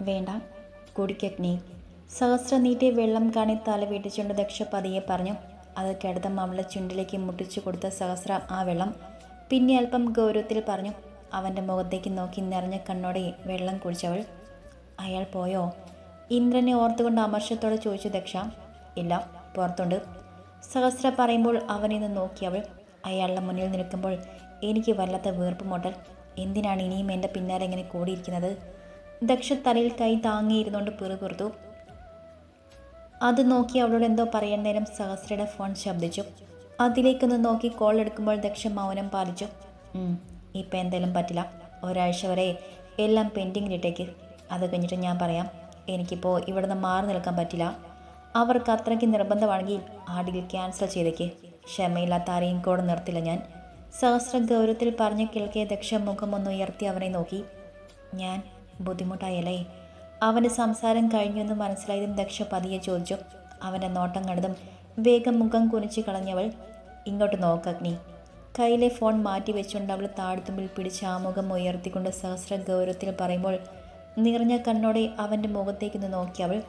വേണ്ട. കുടിക്കഗ്നി സഹസ്ര നീട്ടിയ വെള്ളം കാണി തല വീട്ടിച്ചുകൊണ്ട് ദക്ഷ പതിയെ പറഞ്ഞു അത് കിടത്തം അവളുടെ ചുണ്ടിലേക്ക് മുട്ടിച്ചു കൊടുത്ത സഹസ്ര ആ വെള്ളം. പിന്നെ അല്പം ഗൗരവത്തിൽ പറഞ്ഞു അവന്റെ മുഖത്തേക്ക് നോക്കി നിറഞ്ഞ കണ്ണോടെ വെള്ളം കുടിച്ചവൾ. അയാൾ പോയോ? ഇന്ദ്രനെ ഓർത്തുകൊണ്ട് അമർഷത്തോടെ ചോദിച്ചു ദക്ഷ. ഇല്ല പുറത്തുണ്ട്. സഹസ്ര പറയുമ്പോൾ അവനെ നോക്കിയവൾ അയാളുടെ മുന്നിൽ നിൽക്കുമ്പോൾ എനിക്ക് വല്ലാത്ത വീർപ്പ് മുട്ടൽ. എന്തിനാണ് ഇനിയും എന്റെ പിന്നാലെ ഇങ്ങനെ കൂടിയിരിക്കുന്നത്? ദക്ഷ തലയിൽ കൈ താങ്ങിയിരുന്നുകൊണ്ട് പിറുപിറുത്തു. അത് നോക്കി അവളോട് എന്തോ പറയാൻ നേരം സഹസ്രയുടെ ഫോൺ ശബ്ദിച്ചു. അതിലേക്കൊന്ന് നോക്കി കോൾ എടുക്കുമ്പോൾ ദക്ഷ മൗനം പാലിച്ചു. "ഉം, ഇപ്പം എന്തായാലും പറ്റില്ല. ഒരാഴ്ച വരെ എല്ലാം പെൻഡിങ്ങിലിട്ടേക്ക് അത് കഴിഞ്ഞിട്ട് ഞാൻ പറയാം. എനിക്കിപ്പോൾ ഇവിടുന്ന് മാറി നിൽക്കാൻ പറ്റില്ല. അവർക്ക് അത്രയ്ക്ക് നിർബന്ധമാണെങ്കിൽ ആ ഡീൽ ക്യാൻസൽ ചെയ്തേക്ക്. ക്ഷമയില്ലാത്ത ആരെയും കൂടെ നിർത്തില്ല ഞാൻ. സഹസ്ര ഗൗരവത്തിൽ പറഞ്ഞു കേൾക്കിയ ദക്ഷ മുഖം ഒന്ന് ഉയർത്തി അവനെ നോക്കി. ഞാൻ ബുദ്ധിമുട്ടായല്ലേ? അവന്റെ സംസാരം കഴിഞ്ഞെന്ന് മനസ്സിലായതും ദക്ഷ പതിയെ ചോദിച്ചു. അവന്റെ നോട്ടം കണ്ടതും വേഗം മുഖം കുനിച്ച് കളഞ്ഞവൾ ഇങ്ങോട്ട് നോക്കഗ്നി കയ്യിലെ ഫോൺ മാറ്റി വെച്ചുകൊണ്ട് അവൾ താഴ്ത്തുമ്പിൽ പിടിച്ച് ആ മുഖം ഉയർത്തിക്കൊണ്ട് സഹസ്ര ഗൗരവത്തിൽ പറയുമ്പോൾ നിറഞ്ഞ കണ്ണോടെ അവന്റെ മുഖത്തേക്ക് നിന്ന് നോക്കി അവൾ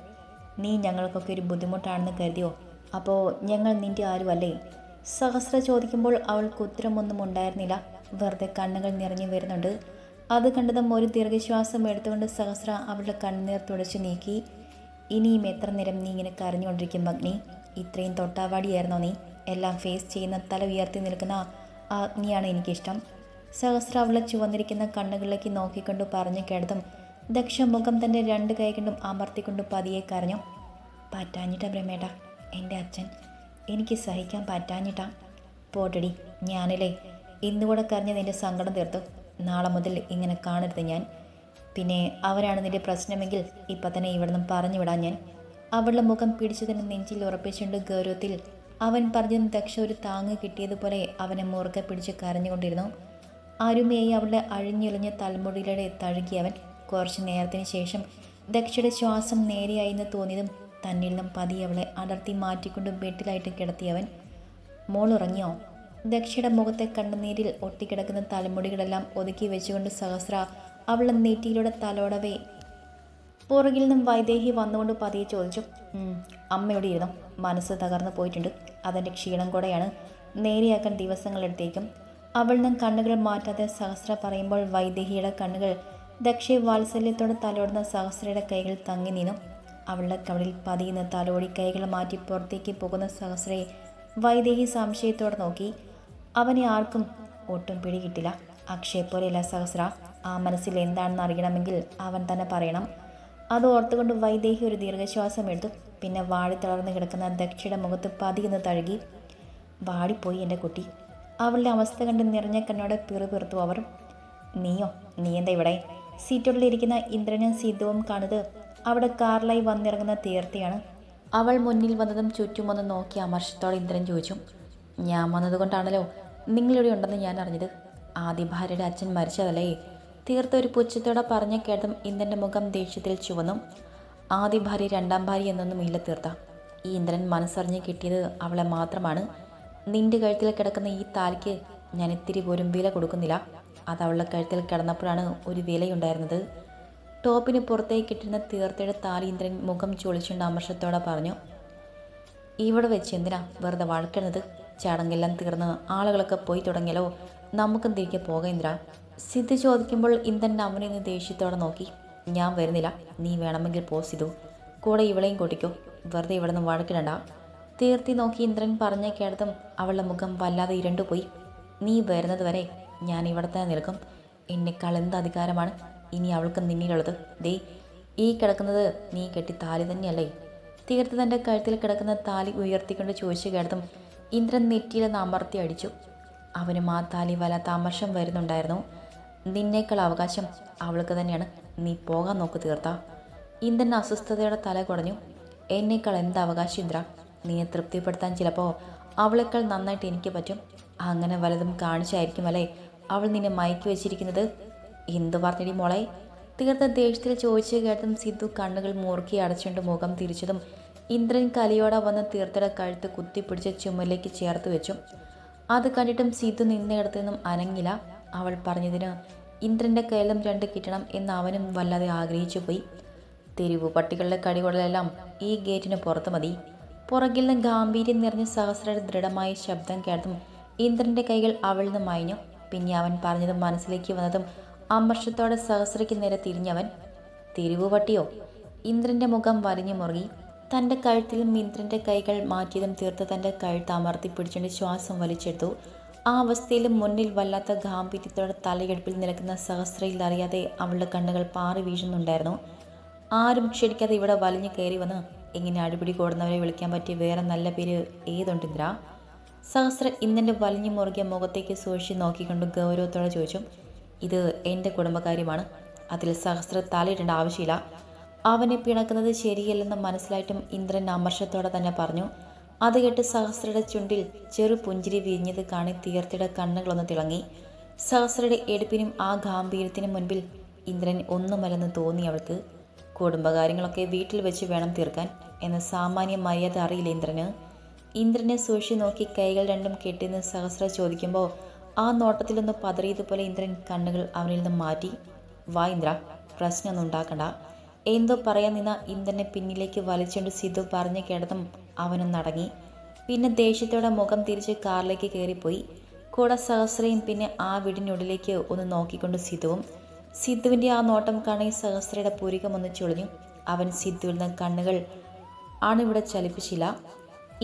നീ ഞങ്ങൾക്കൊക്കെ ഒരു ബുദ്ധിമുട്ടാണെന്ന് കരുതിയോ? അപ്പോൾ ഞങ്ങൾ നിന്റെ ആരുമല്ലേ സഹസ്ര ചോദിക്കുമ്പോൾ അവൾക്ക് ഉത്തരമൊന്നും ഉണ്ടായിരുന്നില്ല. വെറുതെ കണ്ണുകൾ നിറഞ്ഞു വരുന്നുണ്ട്. അത് കണ്ടതും ഒരു ദീർഘശ്വാസം എടുത്തുകൊണ്ട് സഹസ്ര അവളുടെ കണ്ണീർ തുടച്ചു നീക്കി. ഇനിയും എത്ര നേരം നീ ഇങ്ങനെ കരഞ്ഞുകൊണ്ടിരിക്കും അഗ്നി ഇത്രയും തൊട്ടാവാടിയായിരുന്നോ നീ? എല്ലാം ഫേസ് ചെയ്യുന്ന തല ഉയർത്തി നിൽക്കുന്ന അഗ്നിയാണ് എനിക്കിഷ്ടം. സഹസ്ര അവളെ ചുവന്നിരിക്കുന്ന കണ്ണുകളിലേക്ക് നോക്കിക്കൊണ്ട് പറഞ്ഞു കേട്ടതും ദക്ഷ മുഖം തന്റെ രണ്ട് കൈ കൊണ്ടും അമർത്തിക്കൊണ്ട് പതിയെ കരഞ്ഞു. പറ്റാഞ്ഞിട്ട ബ്രഹ്മേട്ട എന്റെ അച്ഛൻ. എനിക്ക് സഹിക്കാൻ പറ്റാഞ്ഞിട്ടാ. പോട്ടടി ഞാനില്ലേ. ഇന്നുകൂടെ കരഞ്ഞ് നിന്റെ സങ്കടം തീർത്തു. നാളെ മുതൽ ഇങ്ങനെ കാണരുത് ഞാൻ. പിന്നെ അവരാണ് നിന്റെ പ്രശ്നമെങ്കിൽ ഇപ്പം തന്നെ ഇവിടുന്ന് പറഞ്ഞു വിടാൻ ഞാൻ. അവളുടെ മുഖം പിടിച്ചു തന്നെ നെഞ്ചിൽ ഉറപ്പിച്ചുകൊണ്ട് ഗൗരവത്തിൽ അവൻ പറഞ്ഞു ദക്ഷ ഒരു താങ്ങ് കിട്ടിയതുപോലെ അവനെ മുറുകെ പിടിച്ച് കരഞ്ഞുകൊണ്ടിരുന്നു. അരുമയായി അവളുടെ അഴിഞ്ഞൊളിഞ്ഞ തലമുടിയിലൂടെ തഴുകി അവൻ കുറച്ച് നേരത്തിന് ശേഷം ദക്ഷയുടെ ശ്വാസം നേരെയായി എന്ന് തോന്നിയതും തന്നിൽ നിന്നും പതി അവളെ അടർത്തി മാറ്റിക്കൊണ്ട് ബെഡിലായിട്ട് കിടത്തിയവൻ. മോൾ ഉറങ്ങിയോ ദക്ഷയുടെ മുഖത്തെ കണ്ണുനീരിൽ ഒട്ടിക്കിടക്കുന്ന തലമുടികളെല്ലാം ഒതുക്കി വെച്ചുകൊണ്ട് സഹസ്ര അവളെ നെറ്റിയിലൂടെ തലോടവേ. പുറകിൽ നിന്നും വൈദേഹി വന്നുകൊണ്ട് പതിയെ ചോദിച്ചു "ഉം, അമ്മയോട് ഇരുന്നു? മനസ്സ് തകർന്നു പോയിട്ടുണ്ട്. അതിന്റെ ക്ഷീണം കൂടെയാണ്. നേരെയാക്കാൻ ദിവസങ്ങളെടുത്തേക്കും അവൾ നിന്നും കണ്ണുകൾ മാറ്റാതെ സഹസ്ര പറയുമ്പോൾ വൈദേഹിയുടെ കണ്ണുകൾ ദക്ഷയെ വാത്സല്യത്തോടെ തലോടുന്ന സഹസ്രയുടെ കൈകൾ തങ്ങി നിന്നു. അവളുടെ കവളിൽ പതിയുന്ന തലോടി കൈകൾ മാറ്റി പുറത്തേക്ക് പോകുന്ന സഹസ്രയെ വൈദേഹി സംശയത്തോടെ നോക്കി. അവനെ ആർക്കും ഒട്ടും പിടികിട്ടില്ല. അക്ഷയ പോലെയല്ല സഹസ്ര ആ മനസ്സിൽ എന്താണെന്ന് അറിയണമെങ്കിൽ അവൻ തന്നെ പറയണം. അത് ഓർത്തുകൊണ്ട് വൈദേഹി ഒരു ദീർഘശ്വാസം എടുത്തു. പിന്നെ വാടി തളർന്നു കിടക്കുന്ന ദക്ഷയുടെ മുഖത്ത് പതിയെന്ന് തഴുകി വാടിപ്പോയി എന്റെ കുട്ടി. അവളുടെ അവസ്ഥ കണ്ട് നിറഞ്ഞ കണ്ണോടെ പിറുപിറുത്തു അവർ. നീയോ നീ എന്താ ഇവിടെ? സീറ്റുള്ളിലിരിക്കുന്ന ഇന്ദ്രനും സീതവും കാണുന്നത് അവിടെ കാറിലായി വന്നിറങ്ങുന്ന തീർത്ഥയാണ്. അവൾ മുന്നിൽ വന്നതും ചുറ്റുമൊന്ന് നോക്കി അമർഷത്തോടെ ഇന്ദ്രൻ ചോദിച്ചു ഞാൻ വന്നതുകൊണ്ടാണല്ലോ നിങ്ങളിവിടെ ഉണ്ടെന്ന് ഞാൻ അറിഞ്ഞത്. ആദ്യ ഭാര്യയുടെ അച്ഛൻ മരിച്ചതല്ലേ? തീർത്ത ഒരു പുച്ഛത്തോടെ പറഞ്ഞ കേട്ടതും ഇന്ദ്രന്റെ മുഖം ദേഷ്യത്തിൽ ചുവന്നു ആദ്യ ഭാര്യ രണ്ടാം ഭാര്യ എന്നൊന്നും ഇല്ല തീർത്ത. ഈ ഇന്ദ്രൻ മനസ്സറിഞ്ഞ് കിട്ടിയത് അവളെ മാത്രമാണ്. നിന്റെ കഴുത്തിൽ കിടക്കുന്ന ഈ താലിക്ക് ഞാൻ ഇത്തിരി പോലും വില കൊടുക്കുന്നില്ല. അത് അവളുടെ കഴുത്തിൽ കിടന്നപ്പോഴാണ് ഒരു വിലയുണ്ടായിരുന്നത്. ടോപ്പിന് പുറത്തേക്ക് കിട്ടുന്ന തീർത്തയുടെ താലി ഇന്ദ്രൻ മുഖം ചൊളിച്ചുകൊണ്ട് അമർഷത്തോടെ പറഞ്ഞു ഇവിടെ വെച്ച് എന്തിനാ വെറുതെ വഴക്കണത് ചടങ്ങെല്ലാം തീർന്ന് ആളുകളൊക്കെ പോയി തുടങ്ങിയാലോ നമുക്കും തിരികെ പോകാം ഇന്ദ്ര. സിദ്ധു ചോദിക്കുമ്പോൾ ഇന്ദ്രൻ അവനെ നിന്ന് ദേഷ്യത്തോടെ നോക്കി. ഞാൻ വരുന്നില്ല. നീ വേണമെങ്കിൽ പോസ് ചെയ്തു കൂടെ ഇവളെയും കൂട്ടിക്കോ. വെറുതെ ഇവിടെ നിന്ന് വഴക്കിടണ്ട. തീർത്തി നോക്കി ഇന്ദ്രൻ പറഞ്ഞ കേട്ടതും അവളുടെ മുഖം വല്ലാതെ ഇരുണ്ടുപോയി നീ വരുന്നത് വരെ ഞാൻ ഇവിടെ തന്നെ നിൽക്കും. എന്നെക്കാൾ എന്ത് അധികാരമാണ് ഇനി അവൾക്ക് നിന്നിലുള്ളത്? ദേ ഈ കിടക്കുന്നത് നീ കെട്ടി താലി തന്നെയല്ലേ? തീർത്ത് തന്റെ കഴുത്തിൽ കിടക്കുന്ന താലി ഉയർത്തിക്കൊണ്ട് ചോദിച്ചു കേട്ടതും ഇന്ദ്രൻ നെറ്റിയിൽ അമർത്തി അടിച്ചു. അവന് മാത്താലി വല വല്ലാത്ത അമർഷം വരുന്നുണ്ടായിരുന്നു. നിന്നേക്കാൾ അവകാശം അവൾക്ക് തന്നെയാണ്. നീ പോകാൻ നോക്ക് തീർത്ത. ഇന്ദ്രൻ അസ്വസ്ഥതയുടെ തല കുടഞ്ഞു. എന്നേക്കാൾ എന്ത് അവകാശം ഇന്ദ്ര? നിന്നെ തൃപ്തിപ്പെടുത്താൻ ചിലപ്പോൾ അവളേക്കാൾ നന്നായിട്ട് എനിക്ക് പറ്റും. അങ്ങനെ വലതും കാണിച്ചായിരിക്കും അല്ലേ അവൾ നിന്നെ മയക്കി വെച്ചിരിക്കുന്നത്? എന്ത് പറഞ്ഞിടി മോളെ? തീർത്ത ദേഷ്യത്തിൽ ചോദിച്ചു കേട്ടതും സിദ്ധു കണ്ണുകൾ മൂർക്കി അടച്ചുകൊണ്ട് മുഖം തിരിച്ചതും ഇന്ദ്രൻ കലിയോടെ വന്ന് തീർത്ഥയുടെ കഴുത്ത് കുത്തിപ്പിടിച്ച് ചുമലിലേക്ക് ചേർത്ത് വെച്ചു. അത് കണ്ടിട്ടും സീതു നിന്നിടത്തു നിന്നും അനങ്ങില്ല. അവൾ പറഞ്ഞതിന് ഇന്ദ്രന്റെ കയ്യിലും രണ്ട് കിട്ടണം എന്ന് അവനും വല്ലാതെ ആഗ്രഹിച്ചു പോയി. തെരുവ് പട്ടികളുടെ കടികൊടലെല്ലാം ഈ ഗേറ്റിന് പുറത്ത് മതി. പുറകിൽ നിന്ന് ഗാംഭീര്യം നിറഞ്ഞ സഹസ്രയുടെ ദൃഢമായ ശബ്ദം കേട്ടതും ഇന്ദ്രന്റെ കൈകൾ അവളിൽ നിന്ന് മയഞ്ഞു പിന്നെ അവൻ പറഞ്ഞതും മനസ്സിലേക്ക് വന്നതും അമർഷത്തോടെ സഹസ്രയ്ക്ക് നേരെ തിരിഞ്ഞവൻ തെരുവ് പട്ടിയോ? ഇന്ദ്രന്റെ മുഖം വലിഞ്ഞു മുറുകി. തന്റെ കഴുത്തിൽ മിന്ദ്രന്റെ കൈകൾ മാറ്റിയതും തീർത്ത് തന്റെ കഴുത്ത് അമർത്തി പിടിച്ചുകൊണ്ട് ശ്വാസം വലിച്ചെടുത്തു. ആ അവസ്ഥയിൽ മുന്നിൽ വല്ലാത്ത ഗാംഭീര്യത്തോടെ തലയെടുപ്പിൽ നിൽക്കുന്ന സഹസ്രയിൽ അറിയാതെ അവളുടെ കണ്ണുകൾ പാറി വീഴുന്നുണ്ടായിരുന്നു. ആരും ക്ഷണിക്കാതെ ഇവിടെ വലിഞ്ഞു കയറി വന്ന് ഇങ്ങനെ അടിപിടി കൂടുന്നവരെ വിളിക്കാൻ പറ്റിയ വേറെ നല്ല പേര് ഏതുണ്ട് ഇന്ദ്ര? സഹസ്ര ഇന്നെന്റെ വലിഞ്ഞു മുറുകിയ മുഖത്തേക്ക് സൂക്ഷിച്ച് നോക്കിക്കൊണ്ട് ഗൗരവത്തോടെ ചോദിച്ചു. ഇത് എന്റെ കുടുംബകാര്യമാണ്. അതിൽ സഹസ്ര തലയിടേണ്ട ആവശ്യമില്ല. അവനെ പിണക്കുന്നത് ശരിയല്ലെന്ന് മനസ്സിലായിട്ടും ഇന്ദ്രൻ അമർഷത്തോടെ തന്നെ പറഞ്ഞു. അത് കേട്ട് സഹസ്രയുടെ ചുണ്ടിൽ ചെറു പുഞ്ചിരി വിരിഞ്ഞത് കാണി തീർത്തിയുടെ കണ്ണുകളൊന്ന് തിളങ്ങി. സഹസ്രയുടെ എടുപ്പിനും ആ ഗാംഭീര്യത്തിനും മുൻപിൽ ഇന്ദ്രൻ ഒന്നുമല്ലെന്ന് തോന്നി അവൾക്ക്. കുടുംബകാര്യങ്ങളൊക്കെ വീട്ടിൽ വെച്ച് വേണം തീർക്കാൻ എന്ന സാമാന്യ മര്യാദ അറിയില്ല ഇന്ദ്രന്. ഇന്ദ്രനെ സൂക്ഷി നോക്കി കൈകൾ രണ്ടും കെട്ടിന്ന് സഹസ്ര ചോദിക്കുമ്പോൾ ആ നോട്ടത്തിലൊന്ന് പതറിയതുപോലെ ഇന്ദ്രൻ കണ്ണുകൾ അവനിൽ നിന്ന് മാറ്റി. വാ ഇന്ദ്ര പ്രശ്നമൊന്നും ഉണ്ടാക്കണ്ട. എന്തോ പറയാൻ നിന്ന ഇന്ദ്രനെ പിന്നിലേക്ക് വലിച്ചുകൊണ്ട് സിദ്ധു പറഞ്ഞു കേട്ടതും അവനും നടങ്ങി. പിന്നെ ദേഷ്യത്തോടെ മുഖം തിരിച്ച് കാറിലേക്ക് കയറിപ്പോയി. കൂടെ സഹസ്രയും പിന്നെ ആ വീടിനുള്ളിലേക്ക് ഒന്ന് നോക്കിക്കൊണ്ട് സിദ്ധുവും സിദ്ധുവിന്റെ ആ നോട്ടം കാണി സഹസ്രയുടെ പുരികം ഒന്ന് ചുളിഞ്ഞു. അവൻ സിദ്ധുവിൽ നിന്ന് കണ്ണുകൾ ആണിവിടെ ചലിപ്പിച്ചില്ല.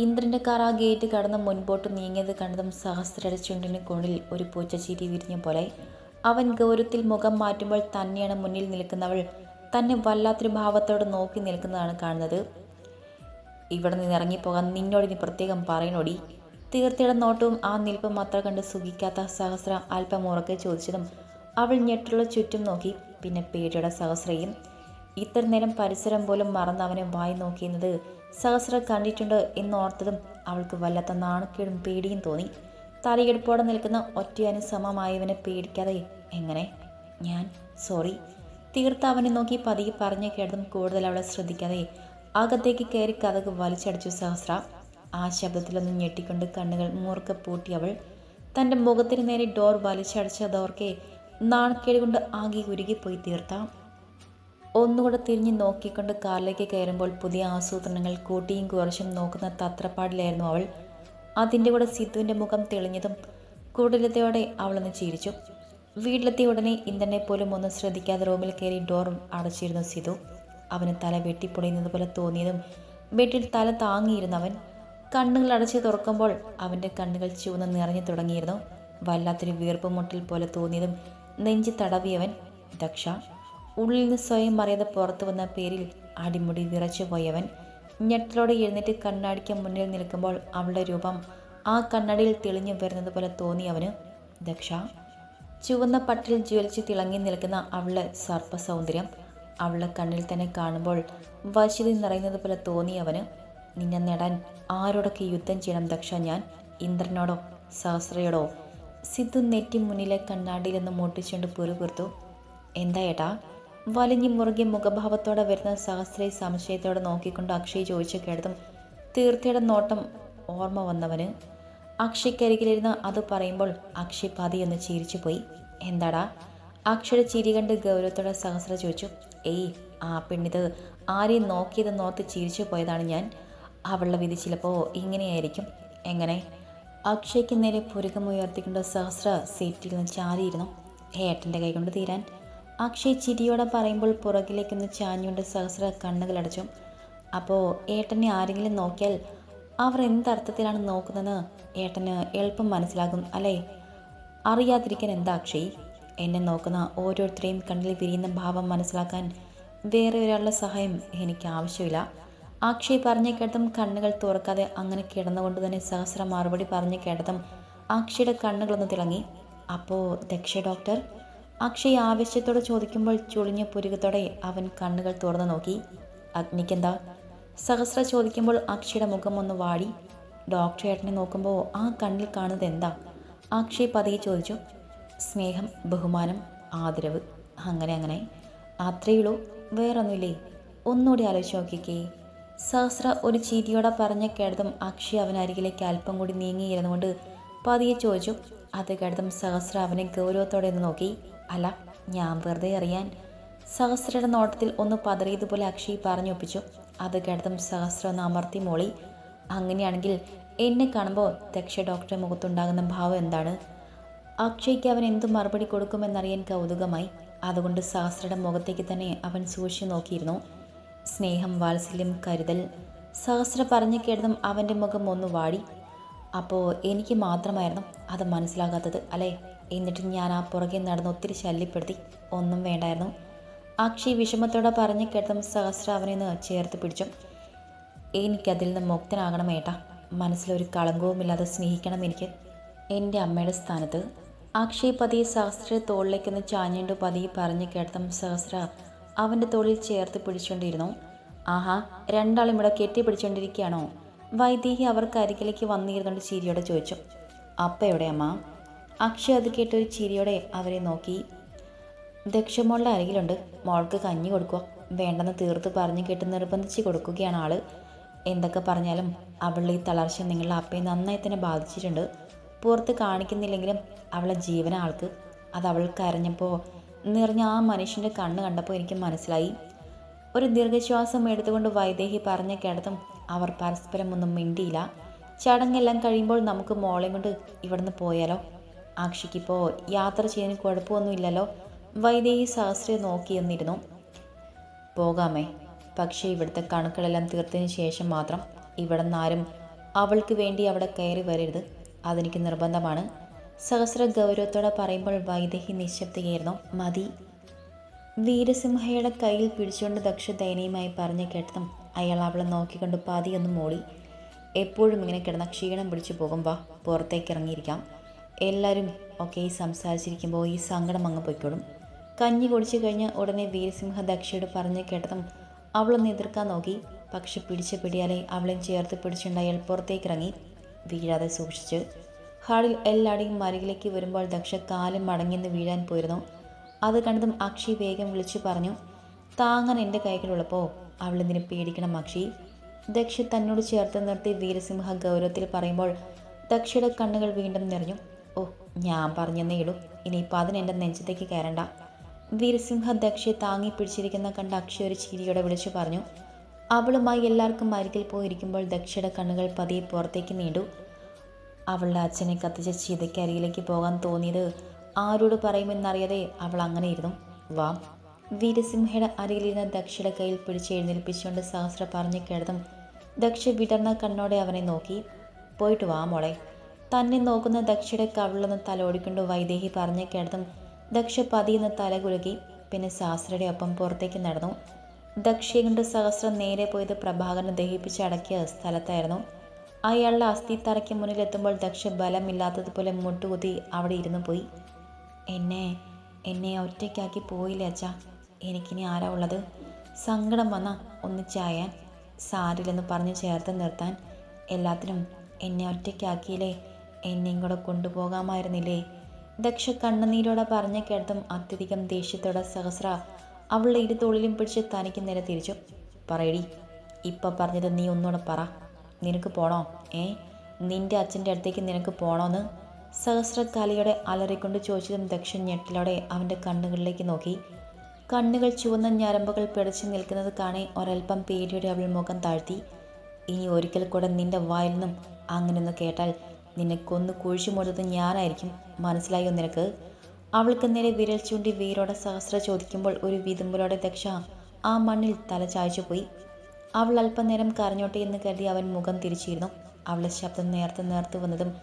ഇന്ദ്രന്റെ കാർ ആ ഗേറ്റ് കടന്ന് മുൻപോട്ട് നീങ്ങിയത് കണ്ടതും സഹസ്രയുടെ ചുണ്ടിന് കോണിൽ ഒരു പൂച്ചച്ചിരി വിരിഞ്ഞ പോലെ. അവൻ ഗൗരവത്തിൽ മുഖം മാറ്റുമ്പോൾ തന്നെയാണ് മുന്നിൽ നിൽക്കുന്നവൾ തന്നെ വല്ലാത്തൊരു ഭാവത്തോടെ നോക്കി നിൽക്കുന്നതാണ് കാണുന്നത്. ഇവിടെ നിന്ന് ഇറങ്ങിപ്പോകാൻ നിന്നോട് ഇനി പ്രത്യേകം പറയണോടി? തീർത്ഥയുടെ നോട്ടവും ആ നിൽപ്പും അത്ര കണ്ട് സുഖിക്കാത്ത സഹസ്ര അല്പം ഉറക്കെ ചോദിച്ചതും അവൾ ഞെട്ടുള്ള ചുറ്റും നോക്കി. പിന്നെ പേടിയുടെ സഹസ്രയും ഇത്ര നേരം പരിസരം പോലും മറന്ന് അവനെ വായി നോക്കിയിരുന്നത് സഹസ്ര കണ്ടിട്ടുണ്ട് എന്നോർത്തതും അവൾക്ക് വല്ലാത്ത നാണക്കേടും പേടിയും തോന്നി. തലയെടുപ്പോടെ നിൽക്കുന്ന ഒറ്റയാനും സമമായവനെ പേടിക്കാതെ എങ്ങനെ? ഞാൻ? സോറി തീർത്ത അവനെ നോക്കി പതിയെ പറഞ്ഞു കേട്ടതും കൂടുതൽ അവളെ ശ്രദ്ധിക്കാതെ അകത്തേക്ക് കയറി കഥക് വലിച്ചടിച്ചു സഹസ്ര ആ ശബ്ദത്തിലൊന്നും ഞെട്ടിക്കൊണ്ട് കണ്ണുകൾ മൂർക്ക പൂട്ടി അവൾ. തന്റെ മുഖത്തിന് നേരെ ഡോർ വലിച്ചടച്ചതോർക്കെ നാണക്കേട് കൊണ്ട് ആകെ ഉരുകിപ്പോയി തീർത്ത. ഒന്നുകൂടെ തിരിഞ്ഞ് നോക്കിക്കൊണ്ട് കാറിലേക്ക് കയറുമ്പോൾ പുതിയ ആസൂത്രണങ്ങൾ കൂട്ടിയും കുറച്ചും നോക്കുന്ന തത്രപ്പാടിലായിരുന്നു അവൾ. അതിന്റെ കൂടെ സിദ്ധുവിന്റെ മുഖം തെളിഞ്ഞതും കൂടുതലത്തോടെ അവളൊന്ന് ചിരിച്ചു. വീട്ടിലെത്തിയ ഉടനെ ഇന്ദ്രനെ പോലും ഒന്നും ശ്രദ്ധിക്കാതെ റൂമിൽ കയറി ഡോർ അടച്ചിരുന്നു സിതു അവന് തല വെട്ടിപ്പൊളിയുന്നത് പോലെ തോന്നിയതും ബെഡിൽ തല താങ്ങിയിരുന്നവൻ കണ്ണുകൾ അടച്ച് തുറക്കുമ്പോൾ അവന്റെ കണ്ണുകൾ ചുവന്ന് നിറഞ്ഞു തുടങ്ങിയിരുന്നു. വല്ലാത്തൊരു വീർപ്പ് മുട്ടൽ പോലെ തോന്നിയതും നെഞ്ചി തടവിയവൻ ദക്ഷ. ഉള്ളിൽ നിന്ന് സ്വയം അറിയാതെ പുറത്തു വന്ന പേരിൽ അടിമുടി വിറച്ചു പോയവൻ ഞെട്ടലോടെ എഴുന്നേറ്റ് കണ്ണാടിക്ക് മുന്നിൽ നിൽക്കുമ്പോൾ അവളുടെ രൂപം ആ കണ്ണാടിയിൽ തെളിഞ്ഞു വരുന്നത് പോലെ തോന്നി അവന് ദക്ഷ. ചുവന്ന പട്ടിൽ ജ്വലിച്ച് തിളങ്ങി നിൽക്കുന്ന അവളുടെ സർപ്പ സൗന്ദര്യം അവളുടെ കണ്ണിൽ തന്നെ കാണുമ്പോൾ വശതി നിറയുന്നത് പോലെ തോന്നി അവന്. നിന്നെ നേടാൻ ആരോടൊക്കെ യുദ്ധം ചെയ്യണം ദക്ഷ ഞാൻ? ഇന്ദ്രനോടോ? സഹസ്രയോടോ സിദ്ധു നെറ്റി മുന്നിലെ കണ്ണാടിയിൽ നിന്ന് മുട്ടിച്ചുകൊണ്ട് പുറുപുറത്തു എന്താ ഏട്ടാ വലിഞ്ഞു മുറുകിയ മുഖഭാവത്തോടെ വരുന്ന സഹസ്രയെ സംശയത്തോടെ നോക്കിക്കൊണ്ട് അക്ഷയ് ചോദിച്ചു കേട്ടതും തീർത്ഥയുടെ നോട്ടം ഓർമ്മ വന്നവന്. അക്ഷയ്ക്കരികിലിരുന്ന് അത് പറയുമ്പോൾ അക്ഷയ് പതിയൊന്ന് ചിരിച്ചു പോയി എന്താടാ? അക്ഷയുടെ ചിരി കണ്ട് ഗൗരവത്തോടെ സഹസ്ര ചോദിച്ചു ഏയ് ആ പെണ്ണിത് ആരെയും നോക്കിയത് നോർത്ത് ചിരിച്ചു പോയതാണ് ഞാൻ. അവളുടെ വിധി ചിലപ്പോൾ ഇങ്ങനെയായിരിക്കും. എങ്ങനെ? അക്ഷയ്ക്ക് നേരെ പുരുകമുയർത്തിക്കൊണ്ട് സഹസ്ര സീറ്റിൽ നിന്ന് ചാരിയിരുന്നു ഏട്ടന്റെ കൈകൊണ്ട് തീരാൻ. അക്ഷയ് ചിരിയോടെ പറയുമ്പോൾ പുറകിലേക്കൊന്ന് ചാഞ്ഞുകൊണ്ട് സഹസ്ര കണ്ണുകളടച്ചു അപ്പോൾ ഏട്ടനെ ആരെങ്കിലും നോക്കിയാൽ അവർ എന്തർത്ഥത്തിലാണ് നോക്കുന്നത് ഏട്ടന് എളുപ്പം മനസ്സിലാകും അല്ലേ? അറിയാതിരിക്കാൻ എന്താ അക്ഷയ്? എന്നെ നോക്കുന്ന ഓരോരുത്തരെയും കണ്ണിൽ വിരിയുന്ന ഭാവം മനസ്സിലാക്കാൻ വേറെ ഒരാളുടെ സഹായം എനിക്ക് ആവശ്യമില്ല. അക്ഷയ് പറഞ്ഞു കേട്ടതും കണ്ണുകൾ തുറക്കാതെ അങ്ങനെ കിടന്നുകൊണ്ട് തന്നെ സഹസ്ര മറുപടി പറഞ്ഞു കേട്ടതും അക്ഷയുടെ കണ്ണുകളൊന്ന് തിളങ്ങി. അപ്പോൾ ദക്ഷ ഡോക്ടർ? അക്ഷയ് ആവശ്യത്തോടെ ചോദിക്കുമ്പോൾ ചുളിഞ്ഞ പുരുകത്തോടെ അവൻ കണ്ണുകൾ തുറന്നു നോക്കി. അഗ്നിക്കെന്താ? സഹസ്ര ചോദിക്കുമ്പോൾ അക്ഷയുടെ മുഖം ഒന്ന് വാടി. ഡോക്ടർ ഏട്ടനെ നോക്കുമ്പോൾ ആ കണ്ണിൽ കാണുന്നത് എന്താ? അക്ഷയ് പതിയെ ചോദിച്ചു. സ്നേഹം ബഹുമാനം ആദരവ്. അങ്ങനെ അങ്ങനെ. അത്രയുള്ളൂ വേറൊന്നുമില്ലേ? ഒന്നുകൂടി ആലോചിച്ച് നോക്കിക്കേ. സഹസ്ര ഒരു ചിരിയോടെ പറഞ്ഞ കേട്ടതും അക്ഷയ് അവനരികിലേക്ക് അല്പം കൂടി നീങ്ങിയിരുന്നുകൊണ്ട് പതിയെ ചോദിച്ചു. അത് കേട്ടതും സഹസ്ര അവനെ ഗൗരവത്തോടെ ഒന്ന് നോക്കി. അല്ല ഞാൻ വെറുതെ അറിയാൻ സഹസ്രയുടെ നോട്ടത്തിൽ ഒന്ന് പതറിയതുപോലെ അക്ഷയ് പറഞ്ഞൊപ്പിച്ചു. അത് കേട്ടതും സഹസ്ര ഒന്ന് അമർത്തി മോളി അങ്ങനെയാണെങ്കിൽ എന്നെ കാണുമ്പോൾ ദക്ഷ ഡോക്ടറെ മുഖത്തുണ്ടാകുന്ന ഭാവം എന്താണ്? അക്ഷയ്ക്ക് അവൻ എന്തു മറുപടി കൊടുക്കുമെന്നറിയാൻ കൗതുകമായി. അതുകൊണ്ട് സഹസ്രയുടെ മുഖത്തേക്ക് തന്നെ അവൻ സൂക്ഷിച്ചു നോക്കിയിരുന്നു. സ്നേഹം വാത്സല്യം കരുതൽ. സഹസ്ര പറഞ്ഞു കേട്ടതും അവന്റെ മുഖം ഒന്ന് വാടി. അപ്പോൾ എനിക്ക് മാത്രമായിരുന്നു അത് മനസ്സിലാകാത്തത് അല്ലേ? എന്നിട്ട് ഞാൻ ആ പുറകെ നടന്ന് ഒത്തിരി ശല്യപ്പെടുത്തി. ഒന്നും വേണ്ടായിരുന്നു. അക്ഷയ് വിഷമത്തോടെ പറഞ്ഞു കേട്ടതും സഹസ്ര അവനെ ചേർത്ത് പിടിച്ചു. എനിക്കതിൽ നിന്ന് മുക്തനാകണം ഏട്ടാ. മനസ്സിലൊരു കളങ്കവുമില്ലാതെ സ്നേഹിക്കണം എനിക്ക്. എന്റെ അമ്മയുടെ സ്ഥാനത്ത്. അക്ഷയ് പതിയെ സഹസ്ര തോളിലേക്കൊന്ന് ചാഞ്ഞുകൊണ്ട് പതിയെ പറഞ്ഞു കേട്ടതും സഹസ്ര അവന്റെ തോളിൽ ചേർത്ത് പിടിച്ചുകൊണ്ടിരുന്നു. ആഹാ രണ്ടാളും ഇവിടെ കെട്ടിപ്പിടിച്ചുകൊണ്ടിരിക്കുകയാണോ? വൈദേഹി അവർക്ക് അരികിലേക്ക് വന്നിരുന്നുകൊണ്ട് ചിരിയോടെ ചോദിച്ചു. അപ്പ എവിടെ അമ്മ? അക്ഷയ് അത് കേട്ടൊരു ചിരിയോടെ അവരെ നോക്കി. ദക്ഷമോളുടെ അരികിലുണ്ട്. മോൾക്ക് കഞ്ഞി കൊടുക്കുക. വേണ്ടെന്ന് തീർത്ത് പറഞ്ഞ് കേട്ട് നിർബന്ധിച്ച് കൊടുക്കുകയാണ് ആൾ. എന്തൊക്കെ പറഞ്ഞാലും അവളുടെ ഈ തളർച്ച നിങ്ങളുടെ അപ്പയെ നന്നായി തന്നെ ബാധിച്ചിട്ടുണ്ട്. പുറത്ത് കാണിക്കുന്നില്ലെങ്കിലും അവളെ ജീവന ആൾക്ക്. അത് അവൾ കരഞ്ഞപ്പോൾ നിറഞ്ഞ ആ മനുഷ്യന്റെ കണ്ണ് കണ്ടപ്പോൾ എനിക്ക് മനസ്സിലായി. ഒരു ദീർഘശ്വാസം എടുത്തുകൊണ്ട് വൈദേഹി പറഞ്ഞ കിടത്തും അവർ പരസ്പരം ഒന്നും മിണ്ടിയില്ല. ചടങ്ങെല്ലാം കഴിയുമ്പോൾ നമുക്ക് മോളെയും കൊണ്ട് ഇവിടുന്ന് പോയാലോ? ആക്ഷിക്കിപ്പോൾ യാത്ര ചെയ്യാൻ കുഴപ്പമൊന്നുമില്ലല്ലോ? വൈദേഹി സഹസ്രയെ നോക്കി എന്നിരുന്നു പോകാമേ പക്ഷേ ഇവിടുത്തെ കണക്കുകളെല്ലാം തീർത്തതിന് ശേഷം മാത്രം ഇവിടെ നിന്നാരും അവൾക്ക് വേണ്ടി അവിടെ കയറി വരരുത്. അതെനിക്ക് നിർബന്ധമാണ്. സഹസ്ര ഗൗരവത്തോടെ പറയുമ്പോൾ വൈദേഹി നിശബ്ദയായിരുന്നു. മതി. വീരസിംഹയുടെ കയ്യിൽ പിടിച്ചുകൊണ്ട് ദക്ഷ ദയനീയമായി പറഞ്ഞു കേട്ടതും അയാൾ അവളെ നോക്കിക്കൊണ്ട് പാതിയൊന്ന് മൂടി. എപ്പോഴും ഇങ്ങനെ കിടന്ന ക്ഷീണം പിടിച്ചു പോകുമ്പോൾ പുറത്തേക്ക് ഇറങ്ങിയിരിക്കാം. എല്ലാവരും ഒക്കെ സംസാരിച്ചിരിക്കുമ്പോൾ ഈ സങ്കടം അങ്ങ് പൊയ്ക്കോളും. കഞ്ഞി കുടിച്ചു കഴിഞ്ഞ് ഉടനെ വീരസിംഹ ദക്ഷയോട് പറഞ്ഞു കേട്ടതും അവളൊന്ന് എതിർക്കാൻ നോക്കി. പക്ഷെ പിടിച്ച പിടിയാലെ അവളെയും ചേർത്ത് പിടിച്ചുണ്ടായാൽ പുറത്തേക്ക് ഇറങ്ങി വീഴാതെ സൂക്ഷിച്ച്. ഹാളിൽ എല്ലാടെയും മരകിലേക്ക് വരുമ്പോൾ ദക്ഷ കാലും മടങ്ങിന്ന് വീഴാൻ പോയിരുന്നു. അത് കണ്ടതും അക്ഷി വേഗം വിളിച്ചു പറഞ്ഞു താങ്ങാൻ എന്റെ കൈകളുള്ളപ്പോൾ അവളെന്തിനു പേടിക്കണം അക്ഷി? ദക്ഷ തന്നോട് ചേർത്ത് നിർത്തി വീരസിംഹ ഗൗരവത്തിൽ പറയുമ്പോൾ ദക്ഷയുടെ കണ്ണുകൾ വീണ്ടും നിറഞ്ഞു. ഓ ഞാൻ പറഞ്ഞെന്നേ ഇടൂ ഇനിയിപ്പോൾ അതിനെന്റെ നെഞ്ചത്തേക്ക് കയറണ്ട. വീരസിംഹ ദക്ഷയെ താങ്ങി പിടിച്ചിരിക്കുന്ന കണ്ട അക്ഷയ ഒരു ചിരിയോടെ വിളിച്ചു പറഞ്ഞു അവളുമായി എല്ലാവർക്കും അരികിൽ പോയിരിക്കുമ്പോൾ ദക്ഷയുടെ കണ്ണുകൾ പതിയെ പുറത്തേക്ക് നീണ്ടു. അവളുടെ അച്ഛനെ കത്തിച്ച ചിതയ്ക്ക് അരികിലേക്ക് പോകാൻ തോന്നിയത് ആരോട് പറയുമെന്നറിയാതെ അവൾ അങ്ങനെ ഇരുന്നു. വാ. വീരസിംഹയുടെ അരികിലിരുന്ന ദക്ഷയുടെ കയ്യിൽ പിടിച്ച് എഴുന്നേൽപ്പിച്ചുകൊണ്ട് സഹസ്ര പറഞ്ഞു കേട്ടതും ദക്ഷ വിടർന്ന കണ്ണോടെ അവനെ നോക്കി. പോയിട്ട് വാ മോളെ. തന്നെ നോക്കുന്ന ദക്ഷയുടെ കവിളൊന്ന് തലോടിക്കൊണ്ട് വൈദേഹി പറഞ്ഞു കേട്ടതും ദക്ഷ പതിയെന്ന് തല കുലുക്കി പിന്നെ സഹസ്രയുടെ ഒപ്പം പുറത്തേക്ക് നടന്നു. ദക്ഷയെ കണ്ട് സഹസ്രം നേരെ പോയത് പ്രഭാകരനെ ദഹിപ്പിച്ച് അടക്കിയ സ്ഥലത്തായിരുന്നു. അയാളുടെ അസ്ഥി തറയ്ക്ക് മുന്നിലെത്തുമ്പോൾ ദക്ഷ ബലമില്ലാത്തതുപോലെ മുട്ടുകുത്തി അവിടെ ഇരുന്നു പോയി. എന്നെ എന്നെ ഒറ്റയ്ക്കാക്കി പോയില്ല അച്ഛാ? എനിക്കിനി ആരാ ഉള്ളത്? സങ്കടം വന്ന ഒന്ന് ചായാൻ. സാരില്ലെന്ന് പറഞ്ഞ് ചേർത്ത് നിർത്താൻ. എല്ലാത്തിനും എന്നെ ഒറ്റയ്ക്കാക്കിയില്ലേ? എന്നെയും കൂടെ കൊണ്ടുപോകാമായിരുന്നില്ലേ? ദക്ഷ കണ്ണുനീരോടെ പറഞ്ഞ കേട്ടതും അത്യധികം ദേഷ്യത്തോടെ സഹസ്ര അവളുടെ ഇരു തോളിലും പിടിച്ച് തനിക്ക് നേരെ തിരിച്ചു. പറയടി ഇപ്പം പറഞ്ഞത് നീ ഒന്നുകൂടെ പറ. നിനക്ക് പോണോ? ഏ? നിന്റെ അച്ഛന്റെ അടുത്തേക്ക് നിനക്ക് പോണോന്ന്? സഹസ്ര കലയുടെ അലറിക്കൊണ്ട് ചോദിച്ചതും ദക്ഷൻ ഞെട്ടിലോടെ അവന്റെ കണ്ണുകളിലേക്ക് നോക്കി. കണ്ണുകൾ ചുവന്ന ഞരമ്പുകൾ പിടച്ചു നിൽക്കുന്നത് കാണേ ഒരൽപ്പം പേടിയോടെ അവൾ മുഖം താഴ്ത്തി. ഇനി ഒരിക്കൽ കൂടെ നിന്റെ വായിൽ നിന്നും അങ്ങനെയൊന്ന് കേട്ടാൽ നിന്നെ കൊന്ന് കുഴിച്ചു മൂടുന്നത് ഞാനായിരിക്കും. മനസ്സിലായോ നിനക്ക്? അവൾക്ക് നേരെ വിരൽ ചൂണ്ടി വീരോടെ സഹസ്ര ചോദിക്കുമ്പോൾ ഒരു വിതുമ്പലോടെ ദക്ഷ ആ മണ്ണിൽ തല ചായച്ചു പോയി. അവൾ അല്പനേരം കരഞ്ഞോട്ടെ എന്ന് കരുതി അവൻ മുഖം തിരിച്ചിരുന്നു. അവളെ ശബ്ദം നേർത്ത് നേർത്ത് വന്നതും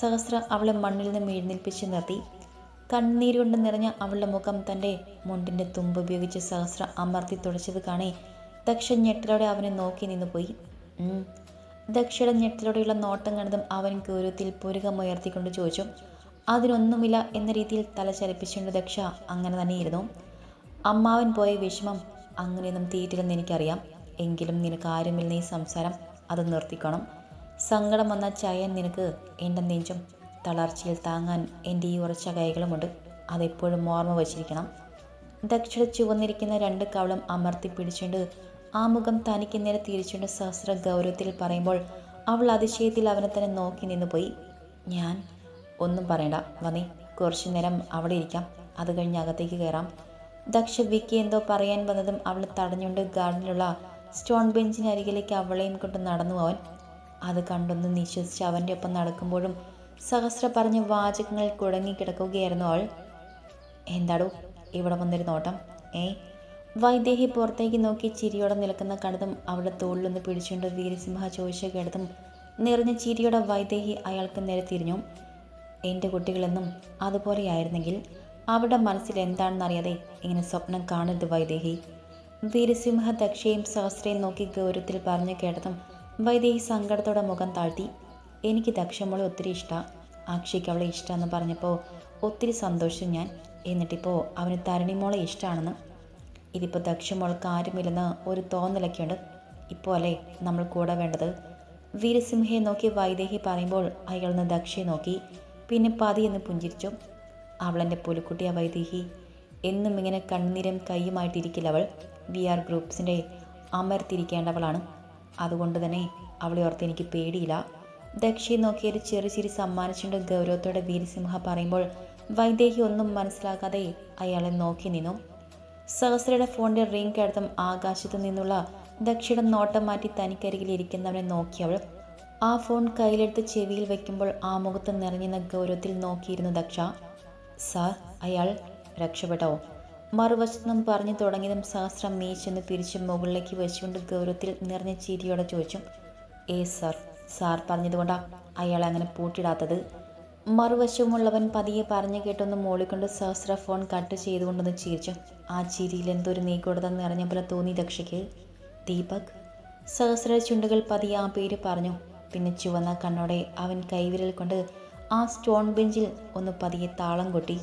സഹസ്ര അവളെ മണ്ണിൽ നിന്ന് എഴുന്നേൽപ്പിച്ച് നിർത്തി. കണ്ണീരുകൊണ്ട് നിറഞ്ഞ അവളുടെ മുഖം തന്റെ മുണ്ടിന്റെ തുമ്പ് ഉപയോഗിച്ച് സഹസ്ര അമർത്തി തുടച്ചത് കാണേ ദക്ഷ ഞെട്ടലോടെ അവനെ നോക്കി നിന്നുപോയി. ദക്ഷയുടെ ഞെട്ടലോടെയുള്ള നോട്ടം കണ്ടതും അവൻ ഗൗരവത്തിൽ പുരുകമുയർത്തിക്കൊണ്ട് ചോദിച്ചു അതിനൊന്നുമില്ല എന്ന രീതിയിൽ തല ചലിപ്പിച്ചുകൊണ്ട് ദക്ഷ അങ്ങനെ തന്നെയിരുന്നു. അമ്മാവൻ പോയ വിഷമം അങ്ങനെയൊന്നും തീറ്റില്ലെന്ന് എനിക്കറിയാം. എങ്കിലും നിനക്ക് ആരുമില്ല ഈ സംസാരം. അത് നിർത്തിക്കണം. സങ്കടം വന്ന ചായൻ നിനക്ക് എന്റെ നെഞ്ചും തളർച്ചയിൽ താങ്ങാൻ എന്റെ ഈ ഉറച്ച കൈകളുമുണ്ട്. അതെപ്പോഴും ഓർമ്മ വച്ചിരിക്കണം. ദക്ഷിണ ചുവന്നിരിക്കുന്ന രണ്ട് കവളം അമർത്തി പിടിച്ചുകൊണ്ട് ആ മുഖം തനിക്ക് നേരെ തിരിച്ചുകൊണ്ട് സഹസ്ര ഗൗരവത്തിൽ പറയുമ്പോൾ അവൾ അതിശയത്തിൽ അവനെ തന്നെ നോക്കി നിന്ന് പോയി. ഞാൻ ഒന്നും പറയണ്ട വന്നേ. കുറച്ചു നേരം അവിടെ ഇരിക്കാം. അത് കഴിഞ്ഞ് അകത്തേക്ക് കയറാം. ദക്ഷ വിക്കി എന്തോ പറയാൻ വന്നതും അവൾ തടഞ്ഞുകൊണ്ട് ഗാർഡനിലുള്ള സ്റ്റോൺ ബെഞ്ചിന് അരികിലേക്ക് അവളെയും കൊണ്ട് നടന്നു അവൻ. അത് കണ്ടൊന്ന് നിശ്വസിച്ച് അവന്റെ ഒപ്പം നടക്കുമ്പോഴും സഹസ്ര പറഞ്ഞ വാചകങ്ങൾ കുടങ്ങിക്കിടക്കുകയായിരുന്നു അവൾ. എന്താടോ ഇവിടെ വന്നൊരു നോട്ടം. ഏ വൈദേഹി പുറത്തേക്ക് നോക്കി ചിരിയോടെ നിൽക്കുന്ന കണ്ടതും അവളുടെ തോളിലൊന്ന് പിടിച്ചുകൊണ്ട് വീരസിംഹ ചോദിച്ച കേടതും നിറഞ്ഞ ചിരിയോടെ വൈദേഹി അയാൾക്ക് നേരെ തിരിഞ്ഞു. എന്റെ കുട്ടികളെന്നും അതുപോലെയായിരുന്നെങ്കിൽ അവരുടെ മനസ്സിൽ എന്താണെന്നറിയാതെ ഇങ്ങനെ സ്വപ്നം കാണരുത് വൈദേഹി. വീരസിംഹ ദക്ഷയും സഹസ്രയും നോക്കി ഗൗരവത്തിൽ പറഞ്ഞു കേട്ടതും വൈദേഹി സങ്കടത്തോടെ മുഖം താഴ്ത്തി എനിക്ക് ദക്ഷമോളെ ഒത്തിരി ഇഷ്ടമാണ് അക്ഷയ്ക്ക് അവളെ ഇഷ്ടമെന്ന് പറഞ്ഞപ്പോൾ ഒത്തിരി സന്തോഷം ഞാൻ. എന്നിട്ടിപ്പോൾ അവന് തരണിമോളെ ഇഷ്ടമാണെന്ന് ഇതിപ്പോൾ ദക്ഷമോൾക്ക് ആരുമില്ലെന്ന് ഒരു തോന്നലൊക്കെയുണ്ട്. ഇപ്പോൾ അല്ലേ നമ്മൾ കൂടെ വേണ്ടത്. വീരസിംഹയെ നോക്കി വൈദേഹി പറയുമ്പോൾ അയാൾ നിന്ന് ദക്ഷയെ നോക്കി. പിന്നെ പതിയെന്ന് പുഞ്ചിരിച്ചു. അവളെന്റെ പുലിക്കുട്ടിയ വൈദേഹി. എന്നും ഇങ്ങനെ കണ്ണീരം കൈയുമായിട്ടിരിക്കില്ല അവൾ. വി ആർ ഗ്രൂപ്പ്സിന്റെ അമർത്തിരിക്കേണ്ടവളാണ്. അതുകൊണ്ട് തന്നെ അവളെ ഓർത്ത് എനിക്ക് പേടിയില്ല. ദക്ഷയെ നോക്കി ഒരു ചെറു ചിരി സമ്മാനിച്ചുകൊണ്ട് ഗൗരവത്തോടെ വീരസിംഹ പറയുമ്പോൾ വൈദേഹി ഒന്നും മനസ്സിലാക്കാതെ അയാളെ നോക്കി നിന്നു. സഹസ്രയുടെ ഫോണിന്റെ റിംഗ് കേട്ടതും ആകാശത്തു നിന്നുള്ള ദക്ഷിണ നോട്ടം മാറ്റി തനിക്കരികിൽ ഇരിക്കുന്നവനെ നോക്കി അവൾ ആ ഫോൺ കയ്യിലെടുത്ത് ചെവിയിൽ വെക്കുമ്പോൾ ആ മുഖത്ത് നിറഞ്ഞുന്ന ഗൗരവത്തിൽ നോക്കിയിരുന്നു ദക്ഷ. സാർ അയാൾ രക്ഷപ്പെട്ടോ? മറുവശത്തു നിന്നും പറഞ്ഞു തുടങ്ങിയതും സഹസ്രം മീശെന്ന് പിരിച്ച് മുകളിലേക്ക് വെച്ചുകൊണ്ട് ഗൗരവത്തിൽ നിറഞ്ഞ ചിരിയോടെ ചോദിച്ചു ഏ സാർ സാർ പറഞ്ഞതുകൊണ്ടാ അയാൾ അങ്ങനെ പൂട്ടിടാത്തത് മറുവശവുമുള്ളവൻ പതിയെ പറഞ്ഞു കേട്ടൊന്ന് മോളിക്കൊണ്ട് സഹസ്ര ഫോൺ കട്ട് ചെയ്തുകൊണ്ടൊന്ന് ചിരിച്ചു. ആ ചിരിയിൽ എന്തൊരു നീക്കോടത നിറഞ്ഞ പോലെ തോന്നി ദക്ഷയ്ക്ക്. ദീപക് സഹസ്ര ചുണ്ടുകൾ പതിയെ ആ പേര് പറഞ്ഞു. പിന്നെ ചുവന്ന കണ്ണോടെ അവൻ കൈവിരൽ കൊണ്ട് ആ സ്റ്റോൺ ബെഞ്ചിൽ ഒന്ന് പതിയെ താളം കൊട്ടി.